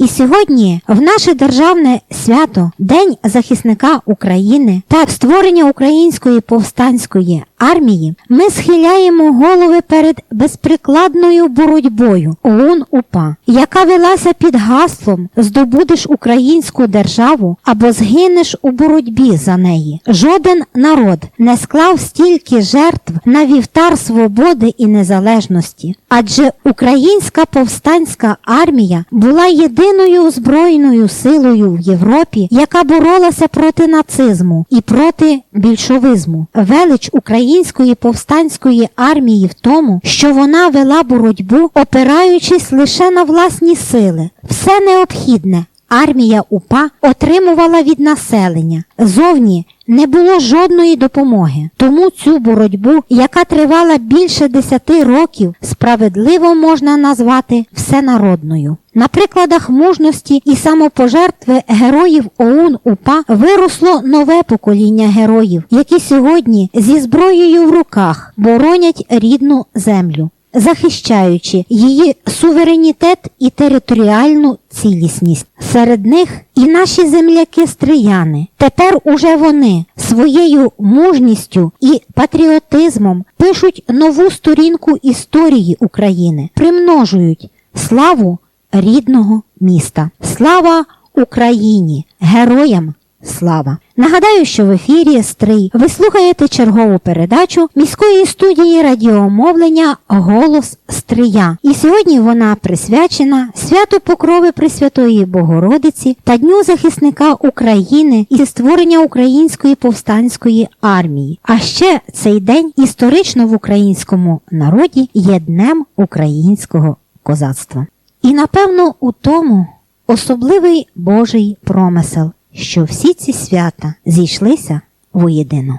І сьогодні в наше державне свято День захисника України та створення української повстанської армії ми схиляємо голови перед безприкладною боротьбою ОУН УПА, яка велася під гаслом Здобудеш українську державу або згинеш у боротьбі за неї. Жоден народ не склав стільки жертв на вівтар свободи і незалежності, адже українська повстанська армія була єдиною озброєною силою в Європі, яка боролася проти нацизму і проти більшовизму. Велич української повстанської армії в тому, що вона вела боротьбу, опираючись лише на власні сили. Все необхідне. Армія УПА отримувала від населення. Зовні не було жодної допомоги. Тому цю боротьбу, яка тривала більше десяти років, справедливо можна назвати всенародною. На прикладах мужності і самопожертви героїв ОУН УПА виросло нове покоління героїв, які сьогодні зі зброєю в руках боронять рідну землю захищаючи її суверенітет і територіальну цілісність. Серед них і наші земляки-стрияни. Тепер уже вони своєю мужністю і патріотизмом пишуть нову сторінку історії України, примножують славу рідного міста. Слава Україні! Героям! Слава! Нагадаю, що в ефірі Стрий ви слухаєте чергову передачу міської студії радіомовлення Голос Стрия. І сьогодні вона присвячена святу Покрови Пресвятої Богородиці та Дню захисника України і створення української повстанської армії. А ще цей день історично в українському народі є днем українського козацтва. І напевно у тому особливий Божий промисел що всі ці свята зійшлися воєдино.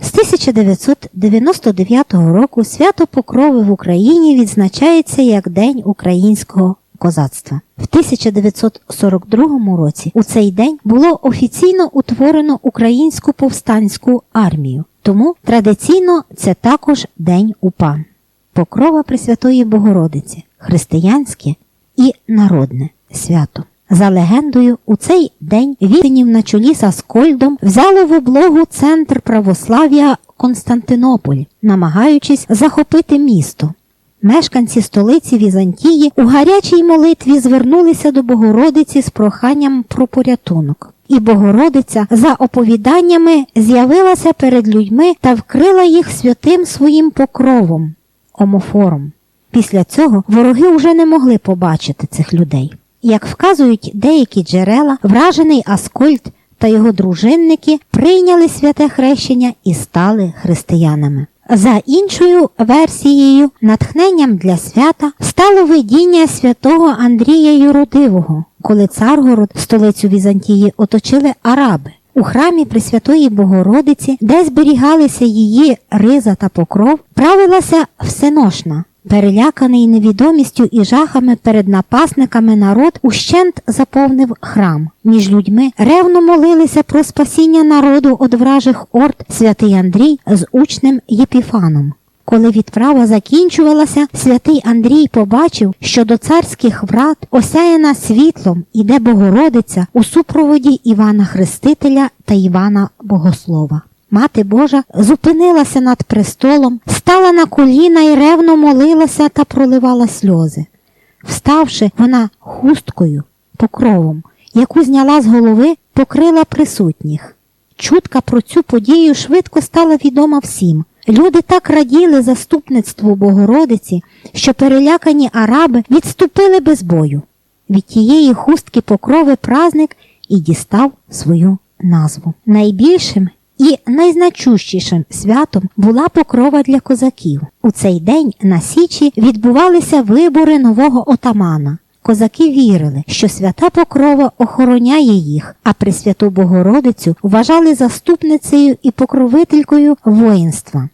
З 1999 року свято Покрови в Україні відзначається як День українського козацтва. В 1942 році у цей день було офіційно утворено українську повстанську армію, тому традиційно це також День УПА, Покрова Пресвятої Богородиці, християнське і народне свято. За легендою, у цей день вітинів на чолі з Аскольдом взяли в облогу центр православ'я Константинополь, намагаючись захопити місто. Мешканці столиці Візантії у гарячій молитві звернулися до Богородиці з проханням про порятунок. І Богородиця, за оповіданнями, з'явилася перед людьми та вкрила їх святим своїм покровом, омофором. Після цього вороги вже не могли побачити цих людей. Як вказують деякі джерела, вражений Аскольд та його дружинники прийняли святе хрещення і стали християнами. За іншою версією, натхненням для свята стало видіння святого Андрія Юродивого, коли Царгород, столицю Візантії, оточили араби. У храмі Пресвятої Богородиці, де зберігалися її риза та покров, правилася всеношна. Переляканий невідомістю і жахами перед напасниками народ ущент заповнив храм. Між людьми ревно молилися про спасіння народу од вражих орд святий Андрій з учнем Єпіфаном. Коли відправа закінчувалася, святий Андрій побачив, що до царських врат, осяяна світлом, іде Богородиця у супроводі Івана Хрестителя та Івана Богослова. Мати Божа зупинилася над престолом, стала на коліна і ревно молилася та проливала сльози. Вставши, вона хусткою, покровом, яку зняла з голови, покрила присутніх. Чутка про цю подію швидко стала відома всім. Люди так раділи заступництву Богородиці, що перелякані араби відступили без бою. Від тієї хустки покрови празник і дістав свою назву. Найбільшим і найзначущішим святом була покрова для козаків. У цей день на Січі відбувалися вибори нового отамана. Козаки вірили, що свята покрова охороняє їх, а Пресвяту Богородицю вважали заступницею і покровителькою воїнства.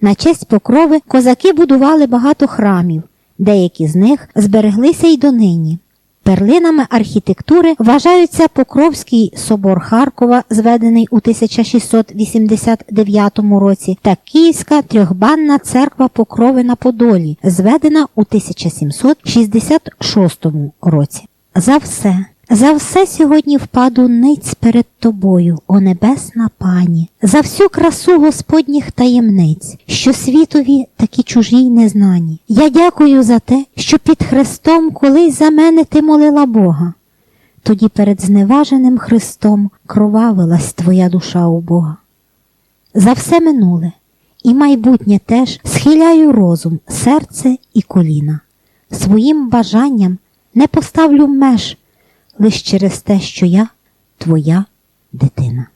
На честь покрови козаки будували багато храмів, деякі з них збереглися й донині. Перлинами архітектури вважаються Покровський собор Харкова, зведений у 1689 році, та Київська трьохбанна церква Покрови на Подолі, зведена у 1766 році. За все, за все сьогодні впаду ниць перед тобою, о небесна пані, за всю красу Господніх таємниць, що світові такі чужі й незнані. Я дякую за те, що під Христом колись за мене ти молила Бога. Тоді перед зневаженим Христом кровавилась твоя душа у Бога. За все минуле і майбутнє теж схиляю розум, серце і коліна. Своїм бажанням не поставлю меж лиш через те, що я твоя дитина.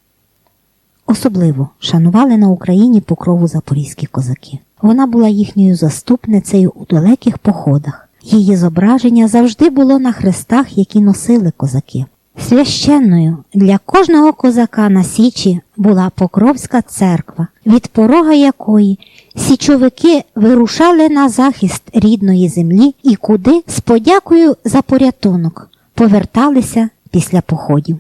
Особливо шанували на Україні покрову запорізькі козаки. Вона була їхньою заступницею у далеких походах. Її зображення завжди було на хрестах, які носили козаки. Священною для кожного козака на Січі була Покровська церква, від порога якої січовики вирушали на захист рідної землі і куди з подякою за порятунок поверталися після походів.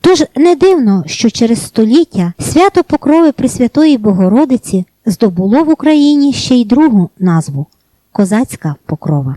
Тож не дивно, що через століття свято Покрови Пресвятої Богородиці здобуло в Україні ще й другу назву Козацька Покрова.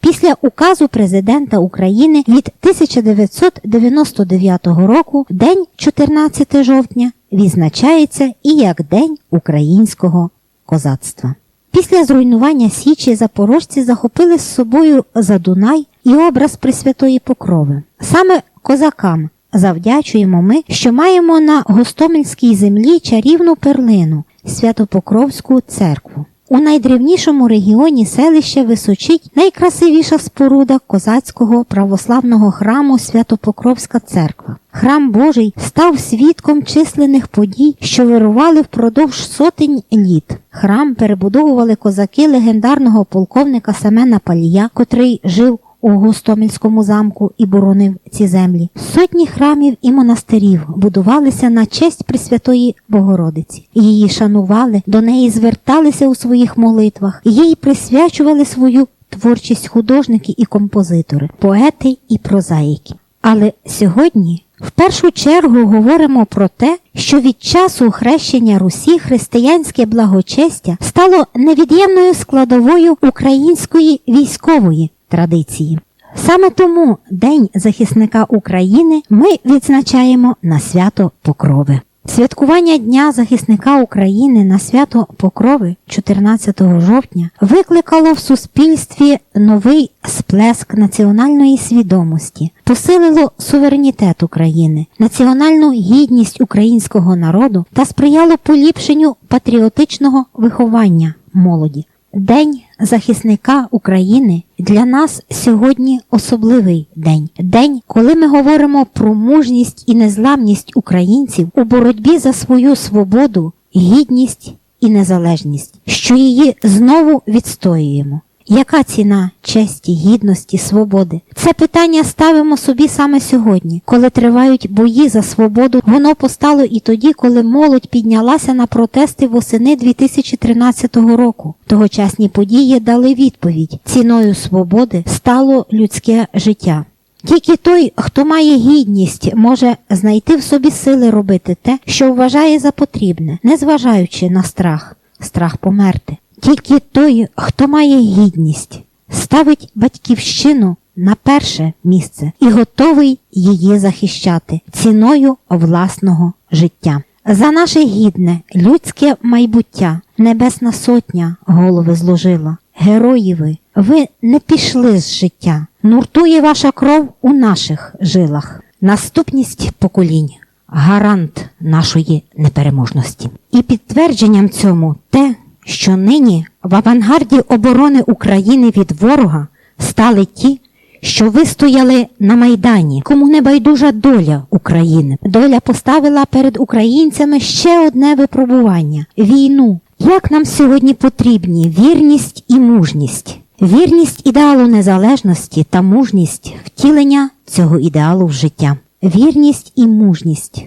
Після указу президента України від 1999 року День 14 жовтня відзначається і як День українського козацтва. Після зруйнування Січі запорожці захопили з собою за Дунай і образ Пресвятої Покрови. Саме козакам завдячуємо ми, що маємо на Гостомельській землі чарівну перлину Святопокровську церкву. У найдрівнішому регіоні селища височить найкрасивіша споруда козацького православного храму Святопокровська церква. Храм Божий став свідком численних подій, що вирували впродовж сотень літ. Храм перебудовували козаки легендарного полковника Семена Палія, котрий жив у Гостомельському замку і боронив ці землі. Сотні храмів і монастирів будувалися на честь Пресвятої Богородиці. Її шанували, до неї зверталися у своїх молитвах, їй присвячували свою творчість художники і композитори, поети і прозаїки. Але сьогодні в першу чергу говоримо про те, що від часу хрещення Русі християнське благочестя стало невід'ємною складовою української військової традиції. Саме тому День захисника України ми відзначаємо на свято Покрови. Святкування Дня захисника України на свято Покрови 14 жовтня викликало в суспільстві новий сплеск національної свідомості, посилило суверенітет України, національну гідність українського народу та сприяло поліпшенню патріотичного виховання молоді. День захисника України для нас сьогодні особливий день. День, коли ми говоримо про мужність і незламність українців у боротьбі за свою свободу, гідність і незалежність, що її знову відстоюємо. Яка ціна честі, гідності, свободи? Це питання ставимо собі саме сьогодні, коли тривають бої за свободу. Воно постало і тоді, коли молодь піднялася на протести восени 2013 року. Тогочасні події дали відповідь: ціною свободи стало людське життя. Тільки той, хто має гідність, може знайти в собі сили робити те, що вважає за потрібне, незважаючи на страх, страх померти. Тільки той, хто має гідність, ставить батьківщину на перше місце і готовий її захищати ціною власного життя. За наше гідне, людське майбуття, Небесна Сотня голови зложила. Герої ви, ви не пішли з життя. Нуртує ваша кров у наших жилах. Наступність поколінь гарант нашої непереможності. І підтвердженням цьому те, що нині в авангарді оборони України від ворога стали ті, що вистояли на Майдані, кому не байдужа доля України. Доля поставила перед українцями ще одне випробування війну. Як нам сьогодні потрібні вірність і мужність, вірність ідеалу незалежності та мужність втілення цього ідеалу в життя, вірність і мужність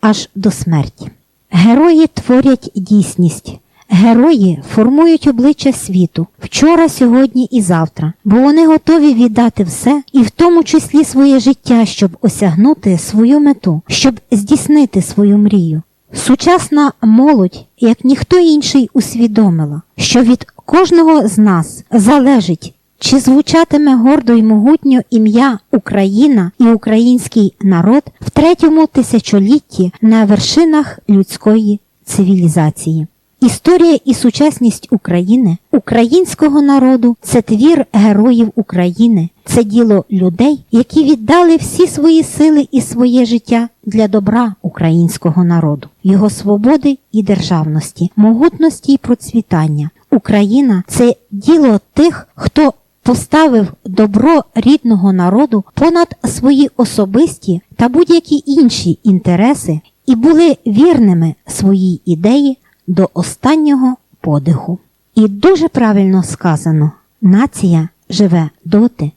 аж до смерті. Герої творять дійсність Герої формують обличчя світу вчора, сьогодні і завтра, бо вони готові віддати все, і в тому числі своє життя, щоб осягнути свою мету, щоб здійснити свою мрію. Сучасна молодь, як ніхто інший, усвідомила, що від кожного з нас залежить, чи звучатиме гордо й могутньо ім'я Україна і український народ в третьому тисячолітті на вершинах людської цивілізації. Історія і сучасність України, українського народу це твір героїв України, це діло людей, які віддали всі свої сили і своє життя для добра українського народу, його свободи і державності, могутності і процвітання. Україна це діло тих, хто поставив добро рідного народу понад свої особисті та будь-які інші інтереси і були вірними своїй ідеї до останнього подиху. І дуже правильно сказано: нація живе доти,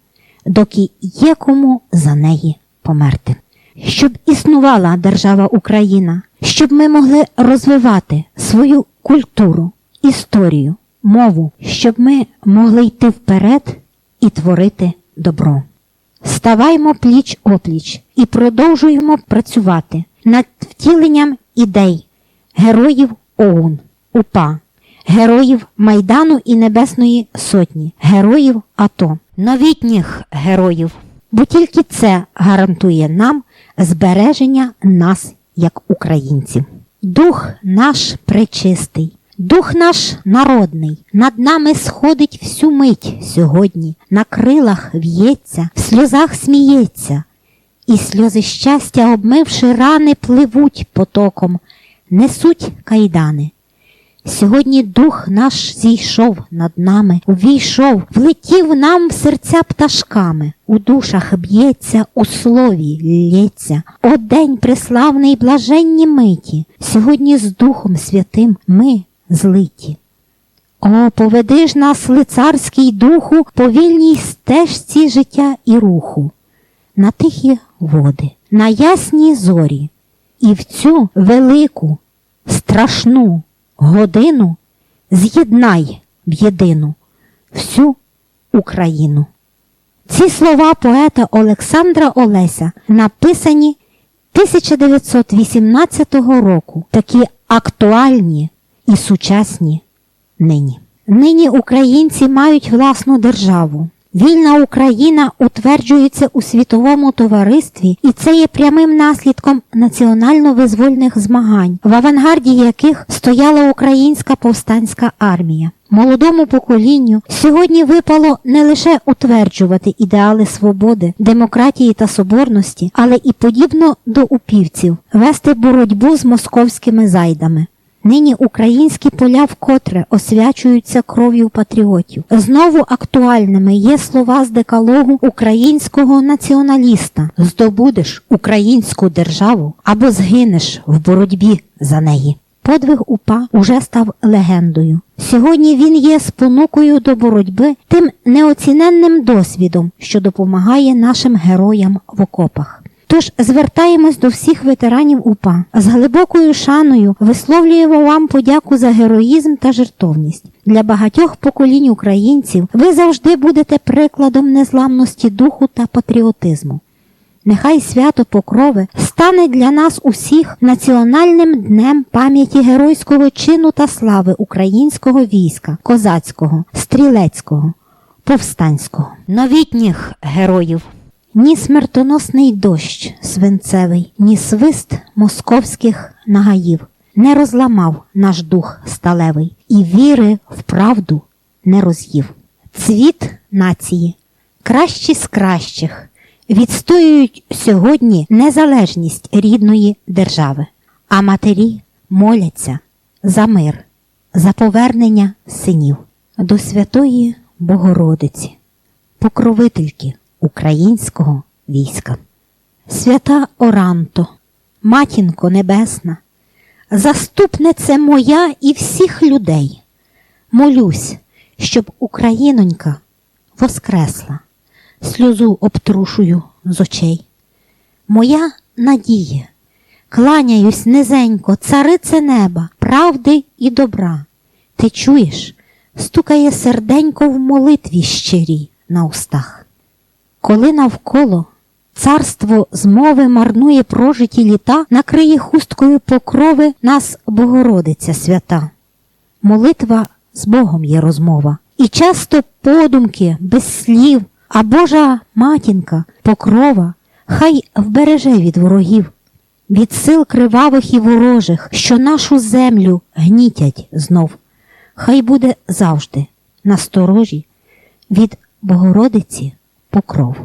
доки є кому за неї померти. Щоб існувала держава Україна, щоб ми могли розвивати свою культуру, історію, мову, щоб ми могли йти вперед і творити добро. Ставаймо пліч опліч і продовжуємо працювати над втіленням ідей героїв ОУН, УПА, героїв Майдану і Небесної Сотні, героїв АТО, новітніх героїв. Бо тільки це гарантує нам збереження нас як українців. Дух наш пречистий, дух наш народний, над нами сходить всю мить сьогодні, на крилах в'ється, в сльозах сміється, і сльози щастя, обмивши рани, пливуть потоком, несуть кайдани. Сьогодні дух наш зійшов над нами, увійшов, влетів нам в серця пташками, у душах б'ється, у слові лється. О день преславний блаженні миті, сьогодні з Духом Святим ми злиті. О, поведи ж нас, лицарський духу, по вільній стежці життя і руху, на тихі води, на ясні зорі, і в цю велику, страшну годину з'єднай в єдину всю Україну. Ці слова поета Олександра Олеся написані 1918 року, такі актуальні і сучасні нині. Нині українці мають власну державу. Вільна Україна утверджується у світовому товаристві, і це є прямим наслідком національно-визвольних змагань, в авангарді яких стояла українська повстанська армія. Молодому поколінню сьогодні випало не лише утверджувати ідеали свободи, демократії та соборності, але і подібно до упівців вести боротьбу з московськими зайдами. Нині українські поля вкотре освячуються кров'ю патріотів. Знову актуальними є слова з декалогу українського націоналіста: здобудеш українську державу або згинеш в боротьбі за неї. Подвиг УПА уже став легендою. Сьогодні він є спонукою до боротьби тим неоціненним досвідом, що допомагає нашим героям в окопах. Тож звертаємось до всіх ветеранів УПА з глибокою шаною висловлюємо вам подяку за героїзм та жертовність. Для багатьох поколінь українців ви завжди будете прикладом незламності духу та патріотизму. Нехай свято Покрови стане для нас усіх національним днем пам'яті геройського чину та слави українського війська, козацького, стрілецького, повстанського, новітніх героїв. Ні смертоносний дощ свинцевий, ні свист московських нагаїв не розламав наш дух сталевий і віри в правду не роз'їв. Цвіт нації, кращі з кращих, відстоюють сьогодні незалежність рідної держави, а матері моляться за мир, за повернення синів до Святої Богородиці, покровительки українського війська. Свята Оранто, матінко Небесна, заступниця моя і всіх людей, молюсь, щоб Українонька воскресла, сльозу обтрушую з очей. Моя надія, кланяюсь низенько, царице неба, правди і добра, Ти чуєш, стукає серденько в молитві щирій на устах. Коли навколо царство змови марнує прожиті літа, накриє хусткою покрови нас Богородиця свята. Молитва з Богом є розмова, і часто подумки, без слів, а Божа матінка, покрова, хай вбереже від ворогів, від сил кривавих і ворожих, що нашу землю гнітять знов. Хай буде завжди насторожі від Богородиці покров.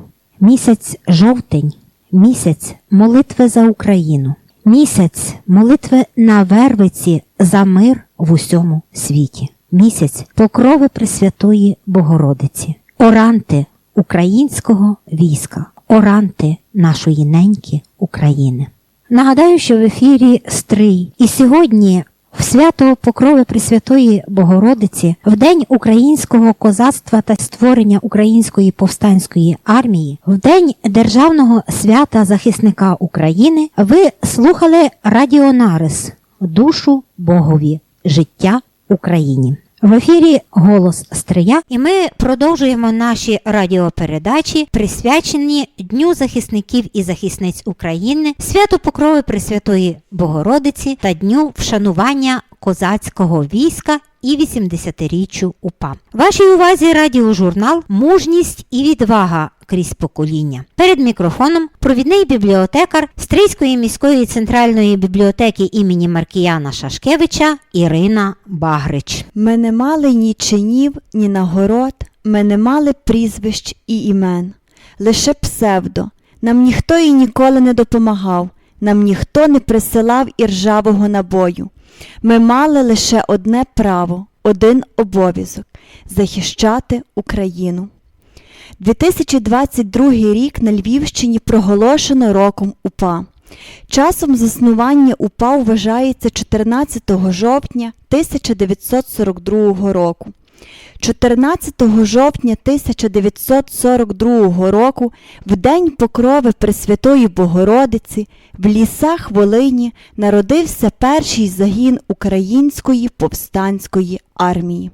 Місяць жовтень, місяць молитви за Україну, місяць молитви на Вервиці за мир в усьому світі, місяць покрови Пресвятої Богородиці, оранти українського війська, оранти нашої неньки України. Нагадаю, що в ефірі Стрий, і сьогодні в свято Покрови Пресвятої Богородиці, в День українського козацтва та створення Української повстанської армії, в День Державного свята захисника України, ви слухали Радіонарис Душу Богові, життя Україні. В ефірі Голос Стрия, і ми продовжуємо наші радіопередачі, присвячені Дню захисників і захисниць України, святу Покрови Пресвятої Богородиці та Дню вшанування козацького війська і 80-річчю УПА. Вашій увазі радіожурнал Мужність і відвага крізь покоління. Перед мікрофоном провідний бібліотекар Стрийської міської центральної бібліотеки імені Маркіяна Шашкевича Ірина Багрич. Ми не мали ні чинів, ні нагород, ми не мали прізвищ і імен, лише псевдо. Нам ніхто і ніколи не допомагав, нам ніхто не присилав іржавого набою. Ми мали лише одне право, один обов'язок захищати Україну. 2022 рік на Львівщині проголошено роком УПА. Часом заснування УПА вважається 14 жовтня 1942 року. 14 жовтня 1942 року, в День Покрови Пресвятої Богородиці, в лісах Волині народився перший загін Української повстанської армії.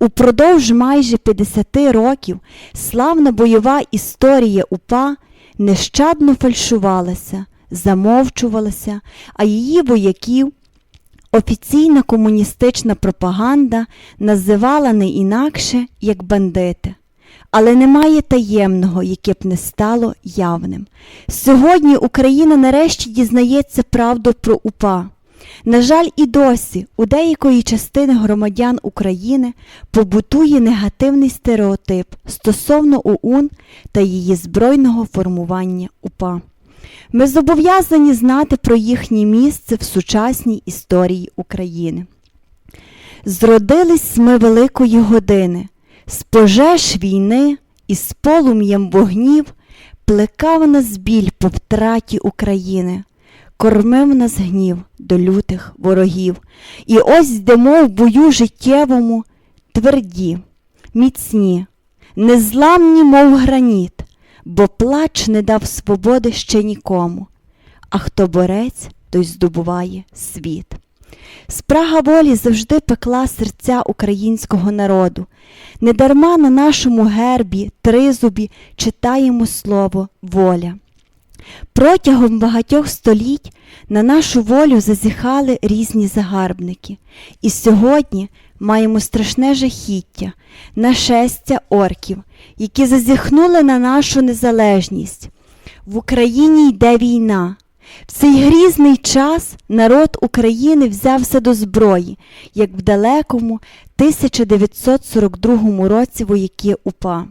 Упродовж майже 50 років славна бойова історія УПА нещадно фальшувалася, замовчувалася, а її вояків офіційна комуністична пропаганда називала не інакше, як бандити. Але немає таємного, яке б не стало явним. Сьогодні Україна нарешті дізнається правду про УПА. На жаль, і досі у деякої частини громадян України побутує негативний стереотип стосовно ОУН та її збройного формування УПА. Ми зобов'язані знати про їхнє місце в сучасній історії України. Зродились ми великої години, з пожеж війни і з полум'ям вогнів плекав нас біль по втраті України, кормив нас гнів до лютих ворогів. І ось йдемо в бою життєвому, тверді, міцні, незламні, мов граніт, бо плач не дав свободи ще нікому, а хто борець, той здобуває світ. Спрага волі завжди пекла серця українського народу. Недарма на нашому гербі, тризубі читаємо слово воля. Протягом багатьох століть на нашу волю зазіхали різні загарбники, і сьогодні маємо страшне жахіття, нашестя орків, які зазіхнули на нашу незалежність. В Україні йде війна. В цей грізний час народ України взявся до зброї, як в далекому 1942 році вояки УПА.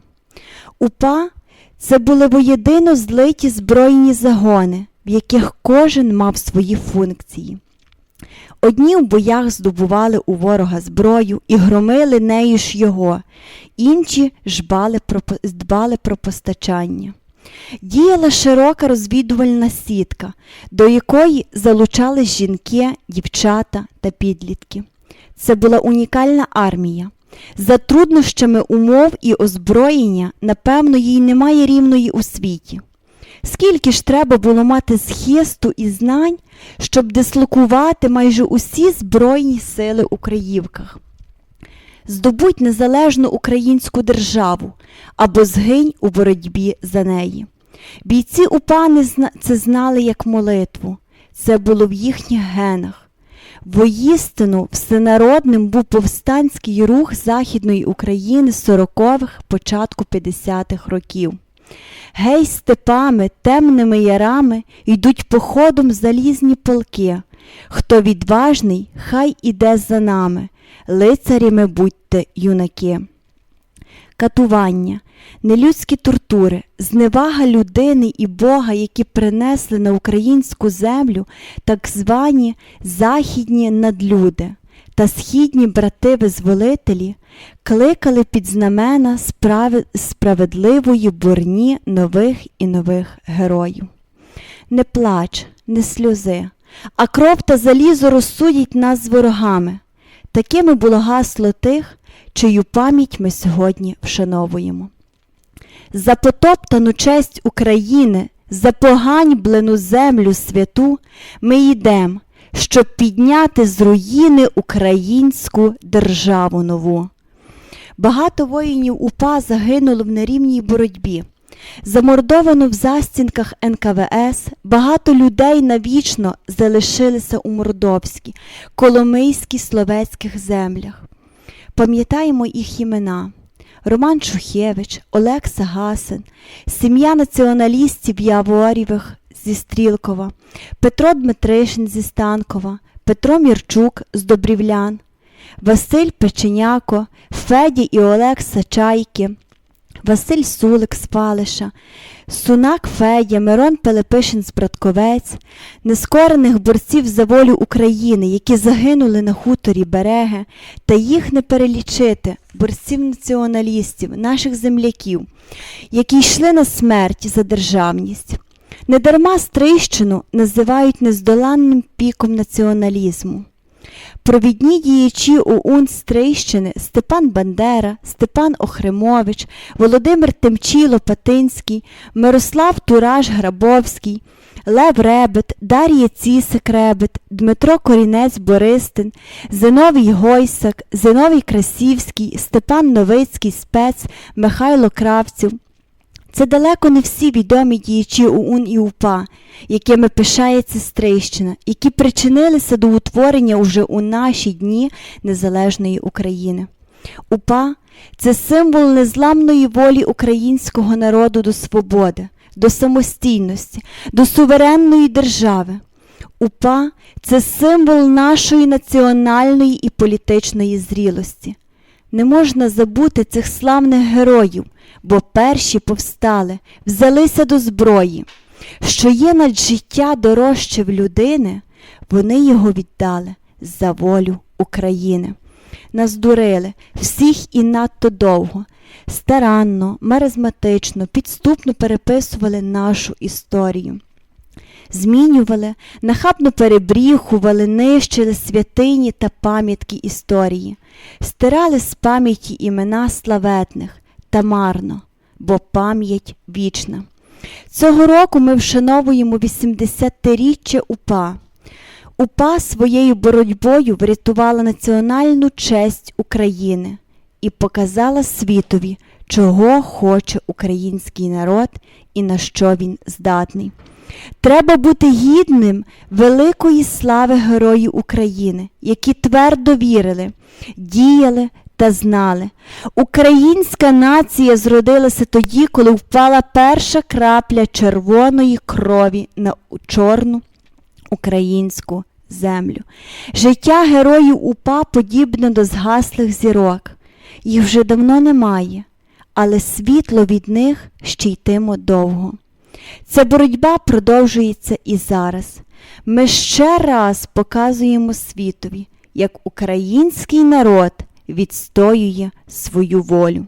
УПА це були воєдино злиті збройні загони, в яких кожен мав свої функції. Одні в боях здобували у ворога зброю і громили нею ж його, інші про, дбали про постачання. Діяла широка розвідувальна сітка, до якої залучались жінки, дівчата та підлітки. Це була унікальна армія. За труднощами умов і озброєння, напевно, їй немає рівної у світі. Скільки ж треба було мати схисту і знань, щоб дислокувати майже усі збройні сили у Криївках? здобудь незалежну українську державу або згинь у боротьбі за неї. Бійці УПА не зна- це знали як молитву, це було в їхніх генах. Воістину всенародним був повстанський рух Західної України з 40-х, початку 50-х років. Гей, степами, темними ярами йдуть походом залізні полки. Хто відважний, хай іде за нами, лицарями будьте юнаки. Катування, нелюдські тортури, зневага людини і Бога, які принесли на українську землю так звані західні надлюди та східні брати-визволителі, кликали під знамена справедливої бурні нових і нових героїв. Не плач, не сльози, а кров та залізо розсудять нас з ворогами. Такими було гасло тих, чию пам'ять ми сьогодні вшановуємо. За потоптану честь України, за поганьблену землю святу ми йдем, щоб підняти з руїни українську державу нову. Багато воїнів УПА загинуло в нерівній боротьбі. Замордовано в застінках НКВС, багато людей навічно залишилися у Мордовській, Коломийській, Словецьких землях. Пам'ятаємо їх імена. Роман Шухевич, Олекса Гасин, сім'я націоналістів Яворівих зі Стрілкова, Петро Дмитришин зі Станкова, Петро Мірчук з Добрівлян, Василь Печеняко, Феді і Олекса Чайки, Василь Сулик з Палиша, Сунак Федя, Мирон Пилипишин з Братковець, нескорених борців за волю України, які загинули на хуторі Береги, та їх не перелічити, борців націоналістів, наших земляків, які йшли на смерть за державність. Недарма Стрийщину називають нездоланним піком націоналізму. Провідні діячі ОУН Стрийщини Степан Бандера, Степан Охримович, Володимир Темчіло Патинський, Мирослав Тураж Грабовський, Лев Ребет, Дар'я Цісик Ребет, Дмитро Корінець Бористин, Зиновій Гойсак, Зиновій Красівський, Степан Новицький спец, Михайло Кравців. Це далеко не всі відомі діячі ОУН і УПА, якими пишається Стрийщина, які причинилися до утворення уже у наші дні незалежної України. УПА це символ незламної волі українського народу до свободи, до самостійності, до суверенної держави. УПА це символ нашої національної і політичної зрілості. Не можна забути цих славних героїв, бо перші повстали, взялися до зброї. Що є над життя дорожче в людини, вони його віддали за волю України. Нас дурили всіх і надто довго, старанно, маразматично, підступно переписували нашу історію. Змінювали, нахабно перебріхували, нищили святині та пам'ятки історії, стирали з пам'яті імена славетних та марно, бо пам'ять вічна. Цього року ми вшановуємо 80-річчя УПА. УПА своєю боротьбою врятувала національну честь України і показала світові, чого хоче український народ і на що він здатний. Треба бути гідним великої слави героїв України, які твердо вірили, діяли та знали. Українська нація зродилася тоді, коли впала перша крапля червоної крові на чорну українську землю. Життя героїв УПА подібне до згаслих зірок. Їх вже давно немає, але світло від них ще йтиме довго. Ця боротьба продовжується і зараз. Ми ще раз показуємо світові, як український народ відстоює свою волю.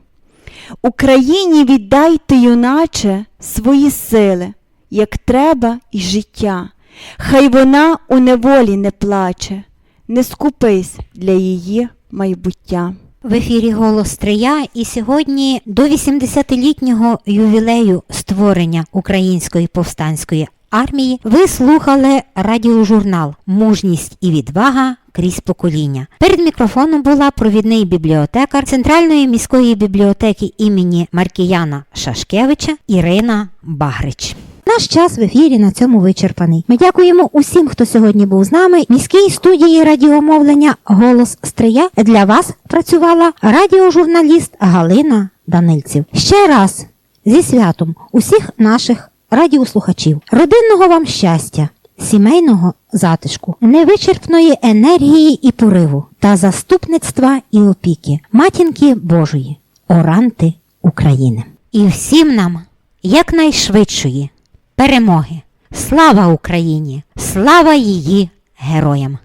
Україні віддайте, юначе, свої сили, як треба і життя. Хай вона у неволі не плаче, не скупись для її майбуття. В ефірі Голос Стрия і сьогодні до 80-літнього ювілею створення Української повстанської армії, ви слухали радіожурнал Мужність і відвага крізь покоління. Перед мікрофоном була провідний бібліотекар Центральної міської бібліотеки імені Маркіяна Шашкевича Ірина Багрич. Наш час в ефірі на цьому вичерпаний. Ми дякуємо усім, хто сьогодні був з нами. Міській студії радіомовлення Голос Стрия для вас працювала радіожурналіст Галина Данильців. Ще раз зі святом усіх наших радіослухачів, родинного вам щастя, сімейного затишку, невичерпної енергії і пориву та заступництва і опіки, матінки Божої, оранти України. І всім нам якнайшвидшої перемоги. Слава Україні! Слава її героям!